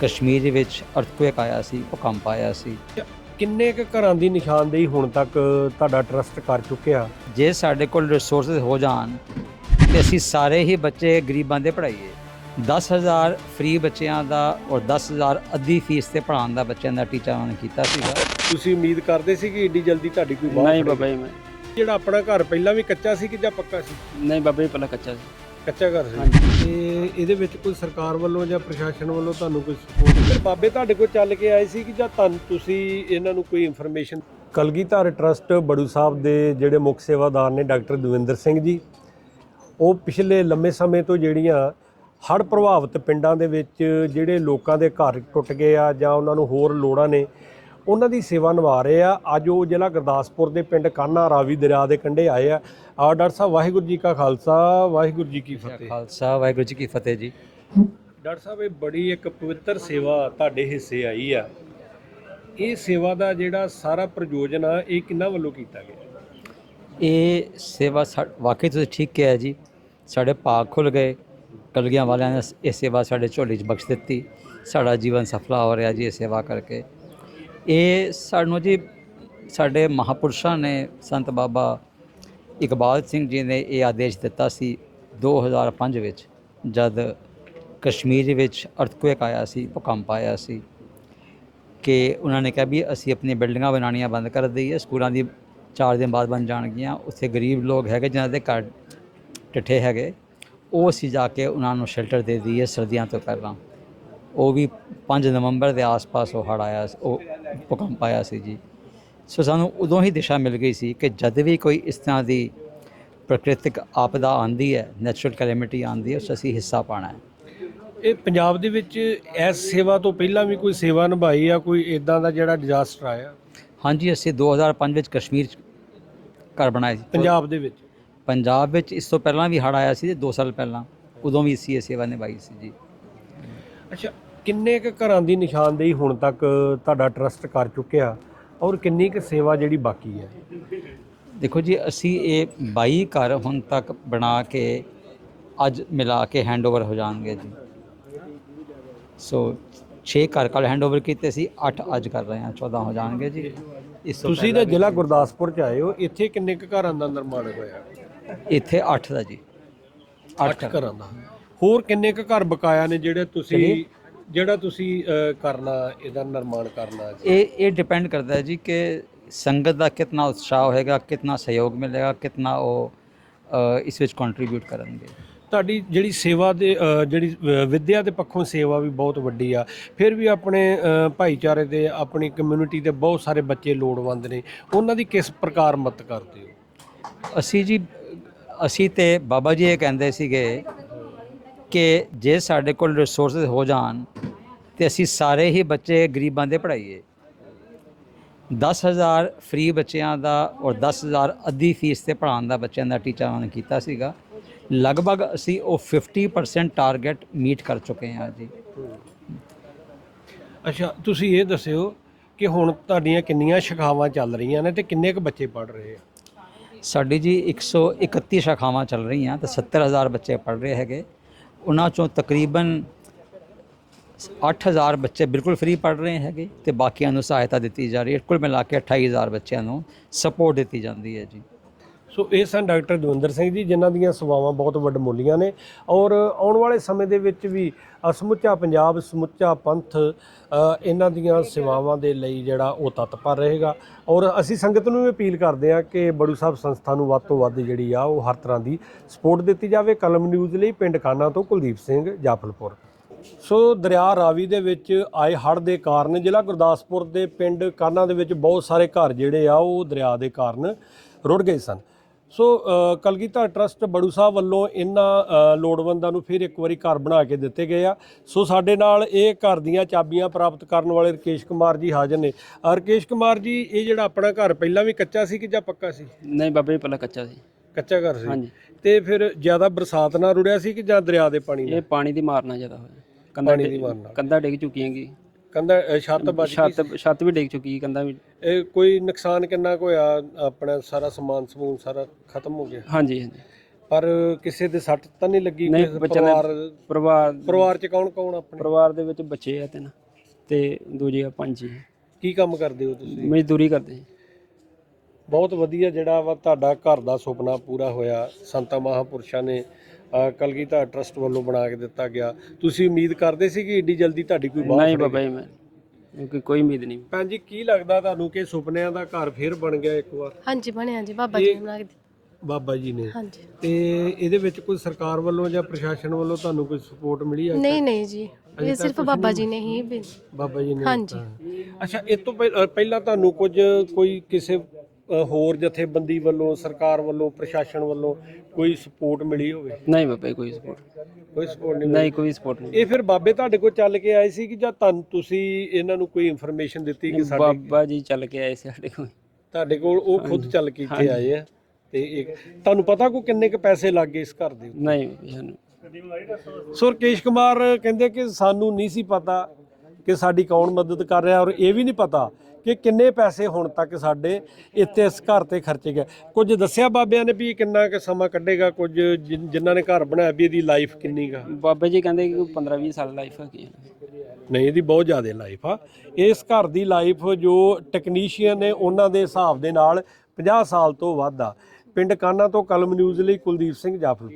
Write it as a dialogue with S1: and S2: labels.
S1: ਕਸ਼ਮੀਰ ਦੇ ਵਿੱਚ ਅਰਥਕੁਏਕ ਆਇਆ ਸੀ ਭੂਕੰਪ ਆਇਆ ਸੀ।
S2: ਕਿੰਨੇ ਕੁ ਘਰਾਂ ਦੀ ਨਿਸ਼ਾਨਦੇਹੀ ਹੁਣ ਤੱਕ ਤੁਹਾਡਾ ਟਰਸਟ ਕਰ ਚੁੱਕਿਆ?
S1: ਜੇ ਸਾਡੇ ਕੋਲ ਰਿਸੋਰਸਸ ਹੋ ਜਾਣ ਤੇ ਅਸੀਂ ਸਾਰੇ ਹੀ ਬੱਚੇ ਗਰੀਬਾਂ ਦੇ ਪੜ੍ਹਾਈਏ। 10000 ਫ੍ਰੀ ਬੱਚਿਆਂ ਦਾ ਔਰ 10000 ਅੱਧੀ ਫੀਸ ਤੇ ਪੜ੍ਹਾਉਣ ਦਾ ਬੱਚਿਆਂ ਦਾ ਟੀਚਾ ਉਹਨਾਂ ਨੇ ਕੀਤਾ ਸੀਗਾ।
S2: ਤੁਸੀਂ ਉਮੀਦ ਕਰਦੇ ਸੀ ਕਿ ਏਡੀ ਜਲਦੀ ਤੁਹਾਡੀ ਕੋਈ ਬਾਤ
S3: ਨਹੀਂ ਬਾਬਾ ਜੀ ਮੈਂ
S2: ਜਿਹੜਾ ਆਪਣਾ ਘਰ ਪਹਿਲਾਂ ਵੀ ਕੱਚਾ ਸੀ ਕਿ ਜਾਂ ਪੱਕਾ ਸੀ?
S3: ਨਹੀਂ ਬਾਬਾ ਜੀ ਪਹਿਲਾਂ ਕੱਚਾ ਸੀ।
S2: ਕੱਚਾ ਘਰ ਸੀ। ਤੇ ਇਹਦੇ ਵਿੱਚ ਕੋਈ ਸਰਕਾਰ ਵੱਲੋਂ ਜਾਂ ਪ੍ਰਸ਼ਾਸਨ ਵੱਲੋਂ ਤੁਹਾਨੂੰ ਕੋਈ ਸਪੋਰਟ ਫਿਰ ਬਾਬੇ ਤੁਹਾਡੇ ਕੋਲ ਚੱਲ ਕੇ ਆਏ ਸੀ ਕਿ ਜਾਂ ਤੁਹਾਨੂੰ ਤੁਸੀਂ ਇਹਨਾਂ ਨੂੰ ਕੋਈ ਇਨਫੋਰਮੇਸ਼ਨ ਕਲਗੀਧਰ ਟਰਸਟ ਬੜੂ ਸਾਹਿਬ ਦੇ ਜਿਹੜੇ ਮੁੱਖ ਸੇਵਾਦਾਰ ਨੇ ਡਾਕਟਰ ਦਵਿੰਦਰ ਸਿੰਘ ਜੀ ਉਹ ਪਿਛਲੇ ਲੰਮੇ ਸਮੇਂ ਤੋਂ ਜਿਹੜੀਆਂ ਹੜ੍ਹ ਪ੍ਰਭਾਵਿਤ ਪਿੰਡਾਂ ਦੇ ਵਿੱਚ ਜਿਹੜੇ ਲੋਕਾਂ ਦੇ ਘਰ ਟੁੱਟ ਗਏ ਆ ਜਾਂ ਉਹਨਾਂ ਨੂੰ ਹੋਰ ਲੋੜਾਂ ਨੇ ਉਹਨਾਂ ਦੀ ਸੇਵਾ ਨਿਭਾ ਰਹੇ ਆ। ਅੱਜ ਉਹ ਜ਼ਿਲ੍ਹਾ ਗੁਰਦਾਸਪੁਰ ਦੇ ਪਿੰਡ ਕਾਨਾ ਰਾਵੀ ਦਰਿਆ ਦੇ ਕੰਢੇ ਆਏ ਆ। ਆ ਡਾਕਟਰ ਸਾਹਿਬ ਵਾਹਿਗੁਰੂ ਜੀ ਕਾ ਖਾਲਸਾ ਵਾਹਿਗੁਰੂ ਜੀ ਕੀ ਫਤਿਹ।
S1: ਖਾਲਸਾ ਵਾਹਿਗੁਰੂ ਜੀ ਕੀ ਫਤਿਹ ਜੀ।
S2: ਡਾਕਟਰ ਸਾਹਿਬ ਇਹ ਬੜੀ ਇੱਕ ਪਵਿੱਤਰ ਸੇਵਾ ਤੁਹਾਡੇ ਹਿੱਸੇ ਆਈ ਆ। ਇਹ ਸੇਵਾ ਦਾ ਜਿਹੜਾ ਸਾਰਾ ਪ੍ਰਯੋਜਨ ਆ ਇਹ ਕਿੰਨਾ ਵੱਲੋਂ ਕੀਤਾ ਗਿਆ?
S1: ਇਹ ਸੇਵਾ ਵਾਕਈ ਤੁਸੀਂ ਠੀਕ ਕਿਹਾ ਜੀ। ਸਾਡੇ ਭਾਗ ਖੁੱਲ ਗਏ। ਕਲਗੀਆਂ ਵਾਲਿਆਂ ਨੇ ਇਹ ਸੇਵਾ ਸਾਡੇ ਝੋਲੀ 'ਚ ਬਖਸ਼ ਦਿੱਤੀ। ਸਾਡਾ ਜੀਵਨ ਸਫਲਾ ਹੋ ਰਿਹਾ ਜੀ ਇਹ ਸੇਵਾ ਕਰਕੇ। ਇਹ ਸਾਨੂੰ ਜੀ ਸਾਡੇ ਮਹਾਪੁਰਸ਼ਾਂ ਨੇ ਸੰਤ ਬਾਬਾ ਇਕਬਾਲ ਸਿੰਘ ਜੀ ਨੇ ਇਹ ਆਦੇਸ਼ ਦਿੱਤਾ ਸੀ 2005 ਵਿੱਚ, ਜਦ ਕਸ਼ਮੀਰ ਵਿੱਚ ਅਰਥਕੁਏਕ ਆਇਆ ਸੀ, ਭੂਕੰਪ ਆਇਆ ਸੀ ਕਿ ਉਹਨਾਂ ਨੇ ਕਿਹਾ ਵੀ ਅਸੀਂ ਆਪਣੀਆਂ ਬਿਲਡਿੰਗਾਂ ਬਣਾਉਣੀਆਂ ਬੰਦ ਕਰ ਦਈਏ, ਸਕੂਲਾਂ ਦੀ 4 ਦਿਨ ਬਾਅਦ ਬਣ ਜਾਣਗੀਆਂ, ਉੱਥੇ ਗਰੀਬ ਲੋਕ ਹੈਗੇ ਜਿਨ੍ਹਾਂ ਦੇ ਘਰ ਟਿੱਠੇ ਹੈਗੇ, ਉਹ ਅਸੀਂ ਜਾ ਕੇ ਉਹਨਾਂ ਨੂੰ ਸ਼ੈਲਟਰ ਦੇ ਦਈਏ ਸਰਦੀਆਂ ਤੋਂ ਪਹਿਲਾਂ। ਉਹ ਵੀ 5 ਨਵੰਬਰ ਦੇ ਆਸ-ਪਾਸ ਉਹ ਹੜ੍ਹ ਆਇਆ ਸੀ- ਉਹ ਭੂਕੰਪ ਆਇਆ ਸੀ ਜੀ। ਸੋ ਸਾਨੂੰ ਉਦੋਂ ਹੀ ਦਿਸ਼ਾ ਮਿਲ ਗਈ ਸੀ ਕਿ ਜਦ ਵੀ ਕੋਈ ਇਸ ਤਰ੍ਹਾਂ ਦੀ ਪ੍ਰਕਿਰਤਿਕ ਆਪਦਾ ਆਂਦੀ ਹੈ ਨੈਚੁਰਲ ਕੈਲੈਮਿਟੀ ਆਂਦੀ ਹੈ ਉਸ ਅਸੀਂ ਹਿੱਸਾ ਪਾਣਾ ਹੈ।
S2: ਇਹ ਪੰਜਾਬ ਦੇ ਵਿੱਚ ਇਸ ਸੇਵਾ ਤੋਂ ਪਹਿਲਾਂ ਵੀ ਕੋਈ ਸੇਵਾ ਨਿਭਾਈ ਆ ਕੋਈ ਇਦਾਂ ਦਾ ਜਿਹੜਾ ਡਿਜ਼ਾਸਟਰ ਆਇਆ?
S1: ਹਾਂਜੀ ਅਸੀਂ 2005 ਵਿੱਚ ਕਸ਼ਮੀਰ 'ਚ ਘਰ ਬਣਾਏ ਸੀ।
S2: ਪੰਜਾਬ ਦੇ ਵਿੱਚ?
S1: ਪੰਜਾਬ ਵਿੱਚ ਇਸ ਤੋਂ ਪਹਿਲਾਂ ਵੀ ਹੜ੍ਹ ਆਇਆ ਸੀ 2 ਸਾਲ ਪਹਿਲਾਂ ਉਦੋਂ ਵੀ ਅਸੀਂ ਇਹ ਸੇਵਾ ਨਿਭਾਈ ਸੀ ਜੀ।
S2: ਅੱਛਾ ਕਿੰਨੇ ਕੁ ਘਰਾਂ ਦੀ ਨਿਸ਼ਾਨਦੇਹੀ ਹੁਣ ਤੱਕ ਤੁਹਾਡਾ ਟਰਸਟ ਕਰ ਚੁੱਕਿਆ ਔਰ ਕਿੰਨੀ ਕੁ ਸੇਵਾ ਜਿਹੜੀ ਬਾਕੀ ਹੈ?
S1: ਦੇਖੋ ਜੀ ਅਸੀਂ ਇਹ 22 ਘਰ ਹੁਣ ਤੱਕ ਬਣਾ ਕੇ ਅੱਜ ਮਿਲਾ ਕੇ ਹੈਂਡਓਵਰ ਹੋ ਜਾਣਗੇ ਜੀ। ਸੋ 6 ਘਰ ਕੱਲ ਹੈਂਡਓਵਰ ਕੀਤੇ ਸੀ 8 ਅੱਜ ਕਰ ਰਹੇ ਹਾਂ 14 ਹੋ ਜਾਣਗੇ ਜੀ। ਇਸ ਤੋਂ
S2: ਤੁਸੀਂ ਤਾਂ ਜ਼ਿਲ੍ਹਾ ਗੁਰਦਾਸਪੁਰ ਚ ਆਏ ਹੋ ਇੱਥੇ ਕਿੰਨੇ ਕੁ ਘਰਾਂ ਦਾ ਨਿਰਮਾਣ ਹੋਇਆ?
S1: ਇੱਥੇ 8 ਦਾ ਜੀ।
S2: 8 ਘਰਾਂ। ਦਾ। ਹੋਰ ਕਿੰਨੇ ਕੁ ਘਰ ਬਕਾਇਆ ਨੇ ਜਿਹੜੇ ਤੁਸੀਂ ਜਿਹੜਾ ਤੁਸੀਂ ਕਰਨਾ ਇਹਦਾ ਨਿਰਮਾਣ ਕਰਨਾ
S1: ਇਹ ਇਹ ਡਿਪੈਂਡ ਕਰਦਾ ਹੈ ਜੀ ਕਿ ਸੰਗਤ ਦਾ ਕਿੰਨਾ ਉਤਸ਼ਾਹ ਹੋਏਗਾ ਕਿੰਨਾ ਸਹਿਯੋਗ ਮਿਲੇਗਾ ਕਿੰਨਾ ਉਹ ਇਸ ਵਿੱਚ ਕੰਟਰੀਬਿਊਟ ਕਰਨਗੇ।
S2: ਤੁਹਾਡੀ ਜਿਹੜੀ ਸੇਵਾ ਦੇ ਜਿਹੜੀ ਵਿੱਦਿਆ ਦੇ ਪੱਖੋਂ ਸੇਵਾ ਵੀ ਬਹੁਤ ਵੱਡੀ ਆ। ਫਿਰ ਵੀ ਆਪਣੇ ਭਾਈਚਾਰੇ ਦੇ ਆਪਣੀ ਕਮਿਊਨਿਟੀ ਦੇ ਬਹੁਤ ਸਾਰੇ ਬੱਚੇ ਲੋੜਵੰਦ ਨੇ। ਉਹਨਾਂ ਦੀ ਕਿਸ ਪ੍ਰਕਾਰ ਮਦਦ ਕਰਦੇ ਹੋ?
S1: ਅਸੀਂ ਜੀ ਅਸੀਂ ਤੇ ਬਾਬਾ ਜੀ ਇਹ ਕਹਿੰਦੇ ਸੀਗੇ ਕਿ ਜੇ ਸਾਡੇ ਕੋਲ ਰਿਸੋਰਸਸ ਹੋ ਜਾਣ ਤੇ ਅਸੀਂ ਸਾਰੇ ਹੀ ਬੱਚੇ ਗਰੀਬਾਂ ਦੇ ਪੜ੍ਹਾਈਏ। 10000 ਫ੍ਰੀ ਬੱਚਿਆਂ ਦਾ ਔਰ 10000 ਅੱਧੀ ਫੀਸ ਤੇ ਪੜ੍ਹਾਉਣ ਦਾ ਬੱਚਿਆਂ ਦਾ ਟੀਚਾ ਉਹਨਾਂ ਨੇ ਕੀਤਾ ਸੀਗਾ। ਲਗਭਗ ਅਸੀਂ ਉਹ 50% ਟਾਰਗੇਟ ਮੀਟ ਕਰ ਚੁੱਕੇ ਹਾਂ ਜੀ।
S2: ਅੱਛਾ ਤੁਸੀਂ ਇਹ ਦੱਸਿਓ ਕਿ ਹੁਣ ਤੁਹਾਡੀਆਂ ਕਿੰਨੀਆਂ ਸ਼ਿਖਾਵਾਂ ਚੱਲ ਰਹੀਆਂ ਨੇ ਤੇ ਕਿੰਨੇ ਕੁ ਬੱਚੇ ਪੜ ਰਹੇ ਆ?
S1: ਸਾਡੀ ਜੀ 131 ਸ਼ਾਖਾਵਾਂ ਚੱਲ ਰਹੀਆਂ ਤੇ 70000 ਬੱਚੇ ਪੜ੍ਹ ਰਹੇ ਹੈਗੇ। ਉਹਨਾਂ ਚੋਂ ਤਕਰੀਬਨ 8000 ਬੱਚੇ ਬਿਲਕੁਲ ਫ੍ਰੀ ਪੜ੍ਹ ਰਹੇ ਹੈਗੇ ਤੇ ਬਾਕੀਆਂ ਨੂੰ ਸਹਾਇਤਾ ਦਿੱਤੀ ਜਾ ਰਹੀ ਹੈ। ਕੁੱਲ ਮਿਲਾ ਕੇ 28000 ਬੱਚਿਆਂ ਨੂੰ ਸਪੋਰਟ ਦਿੱਤੀ ਜਾਂਦੀ ਹੈ ਜੀ।
S2: ਸੋ ਇਹ ਸਨ ਡਾਕਟਰ ਦਵਿੰਦਰ ਸਿੰਘ ਜੀ ਜਿਨ੍ਹਾਂ ਦੀਆਂ ਸੇਵਾਵਾਂ ਬਹੁਤ ਵੱਡਮੁੱਲੀਆਂ ਨੇ। ਔਰ ਆਉਣ ਵਾਲੇ ਸਮੇਂ ਦੇ ਵਿੱਚ ਵੀ ਅ, ਸਮੁੱਚਾ ਪੰਜਾਬ ਸਮੁੱਚਾ ਪੰਥ ਇਹਨਾਂ ਦੀਆਂ ਸੇਵਾਵਾਂ ਦੇ ਲਈ ਜਿਹੜਾ ਉਹ ਤਤਪਰ ਰਹੇਗਾ। ਔਰ ਅਸੀਂ ਸੰਗਤ ਨੂੰ ਵੀ ਅਪੀਲ ਕਰਦੇ ਹਾਂ ਕਿ ਬੜੂ ਸਾਹਿਬ ਸੰਸਥਾ ਨੂੰ ਵੱਧ ਤੋਂ ਵੱਧ ਜਿਹੜੀ ਆ ਉਹ ਹਰ ਤਰ੍ਹਾਂ ਦੀ ਸਪੋਰਟ ਦਿੱਤੀ ਜਾਵੇ। ਕਲਮ ਨਿਊਜ਼ ਲਈ ਪਿੰਡ ਕਾਨਾ ਤੋਂ ਕੁਲਦੀਪ ਸਿੰਘ ਜਾਫਲਪੁਰ। ਸੋ ਦਰਿਆ ਰਾਵੀ ਦੇ ਵਿੱਚ ਆਏ ਹੜ੍ਹ ਦੇ ਕਾਰਨ ਜ਼ਿਲ੍ਹਾ ਗੁਰਦਾਸਪੁਰ ਦੇ ਪਿੰਡ ਕਾਨਾ ਦੇ ਵਿੱਚ ਬਹੁਤ ਸਾਰੇ ਘਰ ਜਿਹੜੇ ਆ ਉਹ ਦਰਿਆ ਦੇ ਕਾਰਨ ਰੁੜ ਗਏ ਸਨ। ਸੋ ਕਲਗੀਧਰ ਟਰਸਟ ਬੜੂ ਸਾਹਿਬ ਵੱਲੋਂ ਇਹਨਾਂ ਲੋੜਵੰਦਾਂ ਨੂੰ ਫਿਰ ਇੱਕ ਵਾਰੀ ਘਰ ਬਣਾ ਕੇ ਦਿੱਤੇ ਗਏ ਆ। ਸੋ ਸਾਡੇ ਨਾਲ ਇਹ ਘਰ ਦੀਆਂ ਚਾਬੀਆਂ ਪ੍ਰਾਪਤ ਕਰਨ ਵਾਲੇ ਰਕੇਸ਼ ਕੁਮਾਰ ਜੀ ਹਾਜ਼ਰ ਨੇ। ਰਕੇਸ਼ ਕੁਮਾਰ ਜੀ ਇਹ ਜਿਹੜਾ ਆਪਣਾ ਘਰ ਪਹਿਲਾਂ ਵੀ ਕੱਚਾ ਸੀ ਕਿ ਜਾਂ ਪੱਕਾ ਸੀ?
S3: ਨਹੀਂ ਬਾਬਾ ਜੀ ਪਹਿਲਾਂ ਕੱਚਾ ਸੀ।
S2: ਕੱਚਾ ਘਰ ਸੀ?
S3: ਹਾਂਜੀ।
S2: ਤੇ ਫਿਰ ਜ਼ਿਆਦਾ ਬਰਸਾਤ ਨਾਲ ਰੁੜਿਆ ਸੀ ਕਿ ਜਾਂ ਦਰਿਆ ਦੇ ਪਾਣੀ ਨਾਲ?
S3: ਇਹ ਪਾਣੀ ਦੀ ਮਾਰਨਾ ਜ਼ਿਆਦਾ ਹੋਇਆ। ਕੰਧਾਂ
S2: ਦੀ
S3: ਡਿੱਗ-। ਕੰਧਾਂ ਚੁੱਕੀਆਂ ਗੀ
S2: ਕੰਧਾ ਅ, ਛੱਤ ਗਈ
S3: ਛੱਤ ਛੱਤ ਵੀ ਡਿੱਗ ਚੁੱਕੀ ਕੰਧਾਂ ਵੀ।
S2: ਇਹ ਕੋਈ ਨੁਕਸਾਨ ਕਿੰਨਾ ਕੁ ਹੋਇਆ? ਆਪਣਾ ਸਾਰਾ ਸਮਾਨ ਸਮੂਨ ਸਾਰਾ ਖਤਮ ਹੋ ਗਿਆ?
S3: ਹਾਂਜੀ ਹਾਂਜੀ।
S2: ਪਰ ਕਿਸੇ ਦੇ ਸੱਟ ਤਾਂ ਨਹੀਂ ਲੱਗੀ?
S3: ਨਹੀਂ,
S2: ਕਿਸੇ
S3: ਬੱਚਿਆਂ
S2: ਪਰਿਵਾਰ
S3: ਪਰਿਵਾਰ
S2: ਪਰਿਵਾਰ ਚ ਕੌਣ ਕੌਣ ਆਪਣੇ?
S3: ਪਰਿਵਾਰ ਦੇ ਵਿੱਚ ਬੱਚੇ ਆ ਤਿੰਨ ਤੇ ਦੂਜੇ ਆ ਪੰਜ ਜੀ
S2: ਕੀ ਕੰਮ ਕਰਦੇ ਹੋ ਤੁਸੀਂ?
S3: ਮਜ਼ਦੂਰੀ ਕਰਦੇ ਜੀ।
S2: ਬਹੁਤ ਵਧੀਆ ਜਿਹੜਾ ਵਾ ਤੁਹਾਡਾ ਘਰ ਦਾ ਸੁਪਨਾ ਪੂਰਾ ਹੋਇਆ। ਸੰਤਾਂ ਮਹਾਪੁਰਸ਼ਾਂ ਨੇ ਕਲਗੀਧਰ ਟਰਸਟ ਵੱਲੋਂ ਬਣਾ ਕੇ ਦਿੱਤਾ ਗਿਆ। ਤੁਸੀਂ ਉਮੀਦ ਕਰਦੇ ਸੀ ਕਿ ਏਡੀ ਜਲਦੀ ਤੁਹਾਡੀ ਕੋਈ ਬਾਤ
S3: ਨਹੀਂ ਬਾਬਾ ਜੀ ਮੈਂ ਕਿਉਂਕਿ ਕੋਈ ਉਮੀਦ ਨਹੀਂ।
S2: ਭੈਣ ਜੀ ਕੀ ਲੱਗਦਾ ਤੁਹਾਨੂੰ ਕਿ ਸੁਪਨਿਆਂ ਦਾ ਘਰ ਫੇਰ ਬਣ ਗਿਆ ਇੱਕ ਵਾਰ?
S4: ਹਾਂਜੀ ਬਣਿਆ ਜੀ ਬਾਬਾ ਜੀ ਨੇ ਬਣਾ ਕੇ ਦਿੱਤਾ।
S2: ਬਾਬਾ ਜੀ ਨੇ।
S4: ਹਾਂਜੀ।
S2: ਤੇ ਇਹਦੇ ਵਿੱਚ ਕੋਈ ਸਰਕਾਰ ਵੱਲੋਂ ਜਾਂ ਪ੍ਰਸ਼ਾਸਨ ਵੱਲੋਂ ਤੁਹਾਨੂੰ ਕੋਈ ਸਪੋਰਟ ਮਿਲੀ ਹੈ
S4: ਨਹੀਂ ਨਹੀਂ ਜੀ। ਇਹ ਸਿਰਫ ਬਾਬਾ ਜੀ ਨੇ ਹੀ
S2: ਬਾਬਾ ਜੀ ਨੇ
S4: ਹਾਂਜੀ।
S2: ਅੱਛਾ ਇਹ ਤੋਂ ਪਹਿਲਾਂ ਤੁਹਾਨੂੰ ਕੁਝ ਕੋਈ ਕਿਸੇ ਹੋਰ ਜਥੇਬੰਦੀ ਵੱਲੋਂ ਸਰਕਾਰ ਵੱਲੋਂ ਪ੍ਰਸ਼ਾਸਨ ਵੱਲੋਂ ਕੋਈ ਸਪੋਰਟ ਮਿਲੀ ਹੋਵੇ?
S3: ਨਹੀਂ ਬਾਬਾ ਜੀ ਕੋਈ ਸਪੋਰਟ
S2: ਕੋਈ ਸਪੋਰਟ ਨਹੀਂ
S3: ਨਹੀਂ ਕੋਈ ਸਪੋਰਟ ਨਹੀਂ।
S2: ਇਹ ਫਿਰ ਬਾਬੇ ਤੁਹਾਡੇ ਕੋਲ ਚੱਲ ਕੇ ਆਏ ਸੀ ਕਿ ਜਾਂ ਤੁਹਾਨੂੰ ਤੁਸੀਂ ਇਹਨਾਂ ਨੂੰ ਕੋਈ ਇਨਫੋਰਮੇਸ਼ਨ ਦਿੱਤੀ ਕਿ ਸਾਡੇ
S3: ਬਾਬਾ ਜੀ ਚੱਲ ਕੇ ਆਏ ਸੀ ਸਾਡੇ ਕੋਲ।
S2: ਤੁਹਾਡੇ ਕੋਲ ਉਹ ਖੁਦ ਚੱਲ ਕੇ ਇੱਥੇ ਆਏ ਆ ਤੇ ਇੱਕ ਤੁਹਾਨੂੰ ਪਤਾ ਕੋ ਕਿੰਨੇ ਕ ਪੈਸੇ ਲੱਗ ਗਏ ਇਸ ਘਰ ਦੇ ਉੱਤੇ?
S3: ਨਹੀਂ ਬਾਬਾ ਜੀ, ਸਾਨੂੰ
S2: ਸੋ ਰਕੇਸ਼ ਕੁਮਾਰ ਕਹਿੰਦੇ ਕਿ ਸਾਨੂੰ ਨਹੀਂ ਸੀ ਪਤਾ ਕਿ ਸਾਡੀ ਕੌਣ ਮਦਦ ਕਰ ਰਿਹਾ ਔਰ ਇਹ ਵੀ ਨਹੀਂ ਪਤਾ ਕਿ ਕਿੰਨੇ ਪੈਸੇ ਹੁਣ ਤੱਕ ਸਾਡੇ ਇੱਥੇ ਇਸ ਘਰ ਤੇ ਖਰਚੇ ਗਏ। ਕੁਝ ਦੱਸਿਆ ਬਾਬਿਆਂ ਨੇ ਵੀ ਕਿੰਨਾ ਕੁ ਸਮਾਂ ਕੱਢੇਗਾ ਕੁਝ ਜਿਨ- ਜਿਨ੍ਹਾਂ ਨੇ ਘਰ ਬਣਾਇਆ ਵੀ ਇਹਦੀ ਲਾਈਫ ਕਿੰਨੀ ਗਾ
S3: ਬਾਬਾ ਜੀ ਕਹਿੰਦੇ ਕਿ 15 20 ਸਾਲ ਲਾਈਫ ਹੈਗੀ ਹੈ
S2: ਨਹੀਂ ਇਹਦੀ ਬਹੁਤ ਜ਼ਿਆਦਾ ਲਾਈਫ ਆ। ਇਸ ਘਰ ਦੀ ਲਾਈਫ ਜੋ ਟੈਕਨੀਸ਼ੀਅਨ ਨੇ ਉਹਨਾਂ ਦੇ ਹਿਸਾਬ ਦੇ ਨਾਲ 50 ਸਾਲ ਤੋਂ ਵੱਧ ਆ। ਪਿੰਡ ਕਾਨਾ ਤੋਂ ਕਲਮ ਨਿਊਜ਼ ਲਈ ਕੁਲਦੀਪ ਸਿੰਘ ਜਾਫਰ